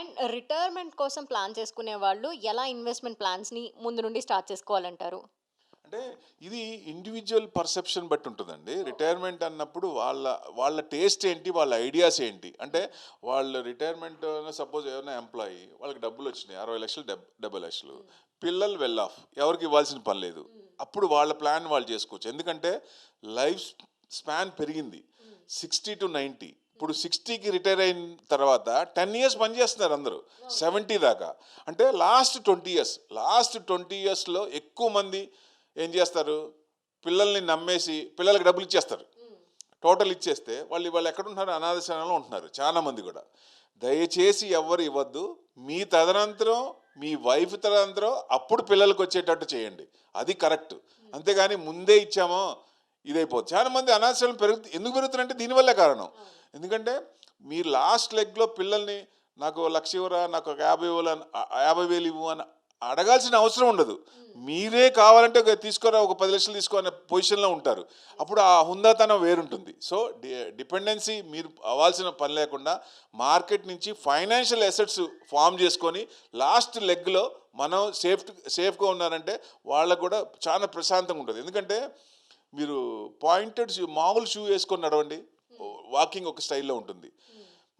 And retirement కోసం plan చేసుకునే వాళ్ళు ఎలా ఇన్వెస్ట్మెంట్ ప్లాన్స్ని ముందు నుండి స్టార్ట్ చేసుకోవాలంటారు? అంటే ఇది ఇండివిజువల్ పర్సెప్షన్ బట్టి ఉంటుందండి. రిటైర్మెంట్ అన్నప్పుడు వాళ్ళ వాళ్ళ టేస్ట్ ఏంటి వాళ్ళ ఐడియాస్ ఏంటి? అంటే వాళ్ళ రిటైర్మెంట్ సపోజ్ ఏమైనా ఎంప్లాయీ వాళ్ళకి డబ్బులు వచ్చినాయి అరవై లక్షలు డెబ్ డెబ్బై లక్షలు. పిల్లలు వెల్ ఆఫ్ ఎవరికి ఇవ్వాల్సిన పని లేదు. అప్పుడు వాళ్ళ ప్లాన్ వాళ్ళు చేసుకోవచ్చు. ఎందుకంటే లైఫ్ స్పాన్ పెరిగింది. సిక్స్టీ టు నైంటీ ఇప్పుడు సిక్స్టీకి రిటైర్ అయిన తర్వాత టెన్ ఇయర్స్ పనిచేస్తున్నారు అందరూ. సెవెంటీ దాకా. అంటే last twenty years. Last twenty ఇయర్స్లో ఎక్కువ మంది ఏం చేస్తారు? పిల్లల్ని నమ్మేసి పిల్లలకి డబ్బులు ఇచ్చేస్తారు. టోటల్ ఇచ్చేస్తే వాళ్ళు వాళ్ళు ఎక్కడ ఉంటున్నారు? అనాథశాలలో ఉంటున్నారు. చాలా మంది కూడా. దయచేసి ఎవరు ఇవ్వద్దు. మీ తదనంతరం మీ వైఫ్ తదనంతరం అప్పుడు పిల్లలకు వచ్చేటట్టు చేయండి. అది కరెక్ట్. అంతేగాని ముందే ఇచ్చామో ఇదైపోతుంది చాలా మంది అనాథశాలను పెరుగు ఎందుకు పెరుగుతున్నారంటే దీనివల్లే కారణం. ఎందుకంటే మీ లాస్ట్ లెగ్లో పిల్లల్ని నాకు లక్ష ఇవ్వరా నాకు ఒక యాభై ఇవ్వాలి యాభై వేలు ఇవ్వు అని అడగాల్సిన అవసరం ఉండదు. మీరే కావాలంటే ఒక తీసుకోరా ఒక పది లక్షలు తీసుకో అనే పొజిషన్లో ఉంటారు. అప్పుడు ఆ హుందాతనం వేరుంటుంది. సో డిపెండెన్సీ మీరు అవ్వాల్సిన పని లేకుండా మార్కెట్ నుంచి ఫైనాన్షియల్ అసెట్స్ ఫామ్ చేసుకొని లాస్ట్ లెగ్లో మనం సేఫ్ సేఫ్గా ఉన్నారంటే వాళ్ళకు కూడా చాలా ప్రశాంతంగా ఉంటుంది. ఎందుకంటే మీరు పాయింటెడ్ షూ మామూలు షూ వేసుకొని నడవండి. వాకింగ్ ఒక స్టైల్లో ఉంటుంది.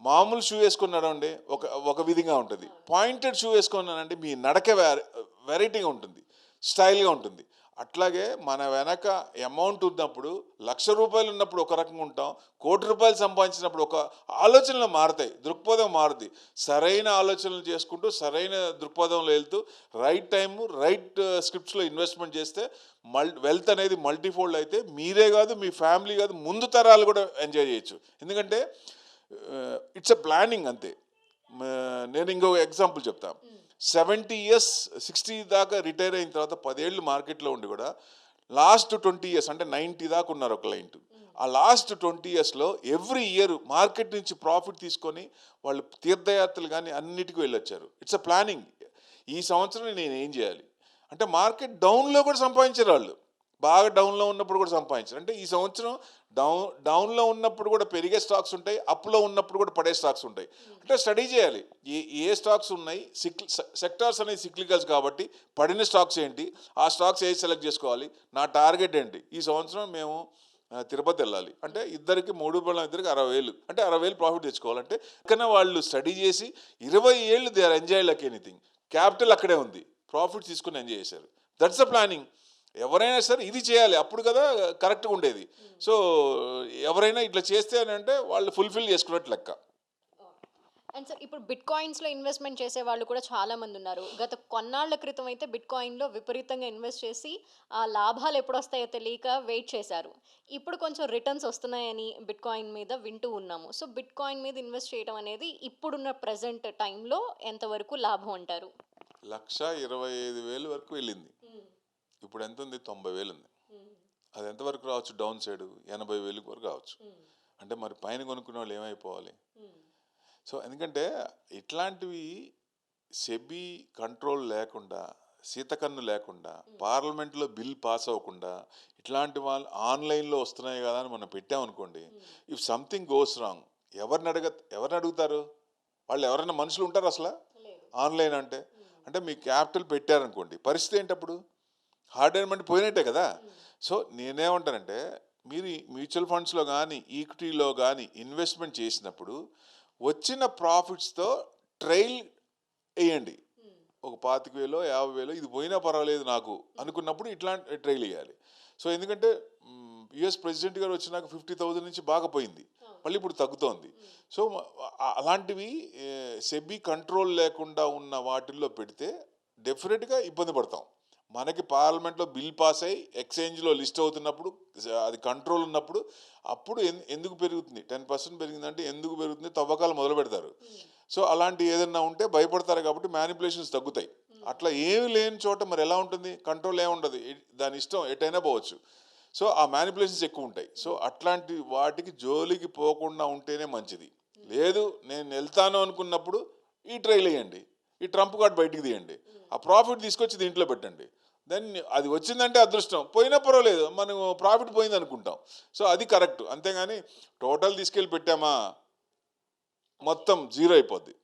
మామూలు షూ వేసుకొని నడవండి ఒక ఒక విధంగా ఉంటుంది. పాయింటెడ్ షూ వేసుకున్నానంటే మీ నడక వెరైటీగా ఉంటుంది. స్టైల్గా ఉంటుంది. అట్లాగే మన వెనక అమౌంట్ ఉన్నప్పుడు లక్ష రూపాయలు ఉన్నప్పుడు ఒక రకంగా ఉంటాం. కోటి రూపాయలు సంపాదించినప్పుడు ఒక ఆలోచనలు మారుతాయి. దృక్పథం మారుతుంది సరైన ఆలోచనలు చేసుకుంటూ సరైన దృక్పథంలో వెళ్తూ రైట్ టైము రైట్ స్క్రిప్ట్స్లో ఇన్వెస్ట్మెంట్ చేస్తే మల్ వెల్త్ అనేది మల్టీఫోల్డ్ అయితే మీరే కాదు మీ ఫ్యామిలీ కాదు ముందు తరాలు కూడా ఎంజాయ్ చేయొచ్చు. ఎందుకంటే ఇట్స్ ఎ ప్లానింగ్ అంతే. నేను ఇంకో ఎగ్జాంపుల్ చెప్తా. సెవెంటీ ఇయర్స్ సిక్స్టీ దాకా రిటైర్ అయిన తర్వాత పదేళ్ళు మార్కెట్లో ఉండి కూడా లాస్ట్ ట్వంటీ ఇయర్స్ అంటే నైంటీ దాకా ఉన్నారు ఒక క్లయింట్ ఆ లాస్ట్ ట్వంటీ ఇయర్స్లో ఎవ్రీ ఇయర్ మార్కెట్ నుంచి ప్రాఫిట్ తీసుకొని వాళ్ళు తీర్థయాత్రలు కానీ అన్నిటికీ వెళ్ళొచ్చారు. ఇట్స్ అ ప్లానింగ్ ఈ సంవత్సరం నేను ఏం చేయాలి? అంటే మార్కెట్ డౌన్లో కూడా సంపాదించారు వాళ్ళు. బాగా డౌన్లో ఉన్నప్పుడు కూడా సంపాదించారు. అంటే ఈ సంవత్సరం డౌన్ డౌన్లో ఉన్నప్పుడు కూడా పెరిగే స్టాక్స్ ఉంటాయి అప్లో ఉన్నప్పుడు కూడా పడే స్టాక్స్ ఉంటాయి. అంటే స్టడీ చేయాలి. ఏ ఏ స్టాక్స్ ఉన్నాయి? సిక్ సెక్టార్స్ అనేవి సిక్లికల్స్ కాబట్టి పడిన స్టాక్స్ ఏంటి? ఆ స్టాక్స్ ఏది సెలెక్ట్ చేసుకోవాలి? నా టార్గెట్ ఏంటి? ఈ సంవత్సరం మేము తిరుపతి వెళ్ళాలి. అంటే ఇద్దరికి మూడు పిల్లల ఇద్దరికి అరవై వేలు. అంటే అరవై వేలు ప్రాఫిట్ తెచ్చుకోవాలంటే ఇక్కడ వాళ్ళు స్టడీ చేసి ఇరవై ఏళ్ళు they are enjoy luck anything. Capital అక్కడే ఉంది. ప్రాఫిట్ తీసుకుని ఎంజాయ్ చేశారు? దట్స్ అ ప్లానింగ్ ఎవరైనా సరే ఇది చేయాలి అప్పుడు కదా కరెక్ట్గా ఉండేది. సో ఎవరైనా ఇట్లా చేస్తే అని అంటే వాళ్ళు ఫుల్ఫిల్ చేసుకున్నట్టు లెక్క. Oh. అండ్ సార్ ఇప్పుడు బిట్ కాయిన్స్లో ఇన్వెస్ట్మెంట్ చేసే వాళ్ళు కూడా చాలా మంది ఉన్నారు. గత కొన్నాళ్ళ క్రితం అయితే బిట్ కాయిన్లో విపరీతంగా ఇన్వెస్ట్ చేసి ఆ లాభాలు ఎప్పుడు వస్తాయో తెలియక వెయిట్ చేశారు. ఇప్పుడు కొంచెం రిటర్న్స్ వస్తున్నాయని బిట్ కాయిన్ మీద వింటూ ఉన్నాము. సో బిట్ కాయిన్ మీద ఇన్వెస్ట్ చేయడం అనేది ఇప్పుడున్న ప్రజెంట్ టైంలో ఎంతవరకు లాభం అంటారు? లక్ష ఇరవై ఐదు వేలు వరకు వెళ్ళింది. ఇప్పుడు ఎంత ఉంది? తొంభై వేలు ఉంది. అది ఎంతవరకు రావచ్చు? డౌన్ సైడ్ ఎనభై వేలు వరకు రావచ్చు. అంటే మరి పైన కొనుక్కునే వాళ్ళు ఏమైపోవాలి? సో ఎందుకంటే ఇట్లాంటివి సెబీ కంట్రోల్ లేకుండా సీతకన్ను లేకుండా పార్లమెంట్లో బిల్ పాస్ అవ్వకుండా ఇట్లాంటి వాళ్ళు ఆన్లైన్లో వస్తున్నాయి కదా అని మనం పెట్టామనుకోండి ఇఫ్ సంథింగ్ గోస్ రాంగ్ ఎవరిని అడగ ఎవరిని అడుగుతారు? వాళ్ళు ఎవరైనా మనుషులు ఉంటారు అసలు? ఆన్లైన్ అంటే? అంటే మీ క్యాపిటల్ పెట్టారనుకోండి పరిస్థితి ఏంటప్పుడు? హార్డ్ ఎర్న్మెంట్ పోయినట్టే కదా? సో నేనేమంటానంటే మీరు మ్యూచువల్ ఫండ్స్లో కానీ ఈక్విటీలో కానీ ఇన్వెస్ట్మెంట్ చేసినప్పుడు వచ్చిన ప్రాఫిట్స్తో ట్రైల్ వేయండి ఒక పాతిక వేలో యాభై వేలో ఇది పోయినా పర్వాలేదు నాకు అనుకున్నప్పుడు ఇట్లాంటి ట్రైల్ వేయాలి సో ఎందుకంటే యుఎస్ ప్రెసిడెంట్ గారు వచ్చినాక ఫిఫ్టీ థౌజండ్ నుంచి బాగా పోయింది. మళ్ళీ ఇప్పుడు తగ్గుతోంది. సో అలాంటివి సెబీ కంట్రోల్ లేకుండా ఉన్న వాటిల్లో పెడితే డెఫినెట్గా ఇబ్బంది పడతాం. మనకి పార్లమెంట్లో బిల్ పాస్ అయ్యి ఎక్స్చేంజ్లో లిస్ట్ అవుతున్నప్పుడు అది కంట్రోల్ ఉన్నప్పుడు అప్పుడు ఎందుకు పెరుగుతుంది? టెన్ పర్సెంట్ పెరిగిందంటే ఎందుకు పెరుగుతుంది? తవ్వకాలు మొదలు పెడతారు. సో అలాంటి ఏదైనా ఉంటే భయపడతారు కాబట్టి మ్యానిపులేషన్స్ తగ్గుతాయి. అట్లా ఏమి లేని చోట మరి ఎలా ఉంటుంది? కంట్రోల్ ఏముండదు. దాని ఇష్టం ఎటైనా పోవచ్చు. సో ఆ మ్యానిపులేషన్స్ ఎక్కువ ఉంటాయి సో అట్లాంటి వాటికి జోలికి పోకుండా ఉంటేనే మంచిది. లేదు నేను వెళ్తాను అనుకున్నప్పుడు ఈ ట్రైల్ వేయండి ఈ ట్రంప్ కార్డ్ బయటికి తీయండి ఆ ప్రాఫిట్ తీసుకొచ్చి దీంట్లో పెట్టండి. దెన్ అది వచ్చిందంటే అదృష్టం. పోయినా పర్వాలేదు మనం ప్రాఫిట్ పోయింది అనుకుంటాం. సో అది కరెక్ట్. అంతేగాని టోటల్ తీసుకెళ్ళి పెట్టామా? మొత్తం జీరో అయిపోద్ది.